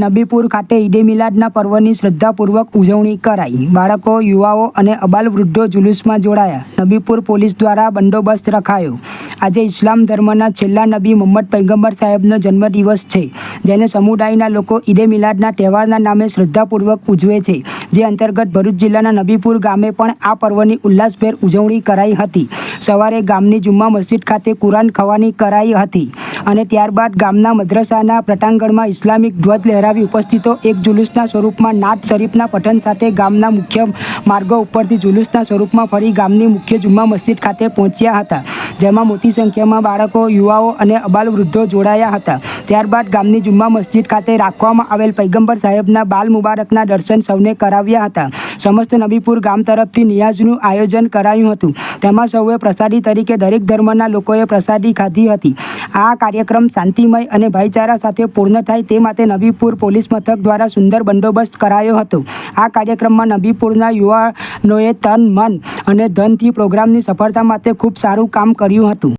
નબીપુર ખાતે ઈદે મિલાદના પર્વની શ્રદ્ધાપૂર્વક ઉજવણી કરાઈ. બાળકો, યુવાઓ અને અબાલ વૃદ્ધો જુલુસમાં જોડાયા. નબીપુર પોલીસ દ્વારા બંદોબસ્ત રખાયો. આજે ઇસ્લામ ધર્મના છેલ્લા નબી મોહમ્મદ પૈગંબર સાહેબનો જન્મદિવસ છે, જેને સમુદાયના લોકો ઈદે મિલાદના તહેવારના નામે શ્રદ્ધાપૂર્વક ઉજવે છે. જે અંતર્ગત ભરૂચ જિલ્લાના નબીપુર ગામે પણ આ પર્વની ઉલ્લાસભેર ઉજવણી કરાઈ હતી. સવારે ગામની જુમ્મા મસ્જિદ ખાતે કુરાન ખવાની કરાઈ હતી. અને ત્યારબાદ ગામના મદ્રસાના પ્રટાંગણમાં ઇસ્લામિક ધ્વજ લહેરાવી ઉપસ્થિતો એક જુલુસના સ્વરૂપમાં નાત શરીફના પઠન સાથે ગામના મુખ્ય માર્ગો ઉપરથી જુલુસના સ્વરૂપમાં ફરી ગામની મુખ્ય જુમ્મા મસ્જિદ ખાતે પહોંચ્યા હતા, જેમાં મોટી સંખ્યામાં બાળકો, યુવાઓ અને અબાલ વૃદ્ધો જોડાયા હતા. ત્યારબાદ ગામની જુમ્મા મસ્જિદ ખાતે રાખવામાં આવેલ પૈગંબર સાહેબના બાલ મુબારકના દર્શન સૌને કરાવ્યા હતા. સમસ્ત નબીપુર ગામ તરફથી નિયાઝનું આયોજન કરાયું હતું. તેમાં સૌએ પ્રસાદી તરીકે દરેક ધર્મના લોકોએ પ્રસાદી ખાધી હતી. આ કાર્યક્રમ શાંતિમય અને ભાઈચારા સાથે પૂર્ણ થાય તે માટે નબીપુર પોલીસ મથક દ્વારા સુંદર બંદોબસ્ત કરાયો હતો. આ કાર્યક્રમમાં નબીપુરના યુવાનોએ તન, મન અને ધનથી પ્રોગ્રામની સફળતા માટે ખૂબ સારું કામ કર્યું હતું.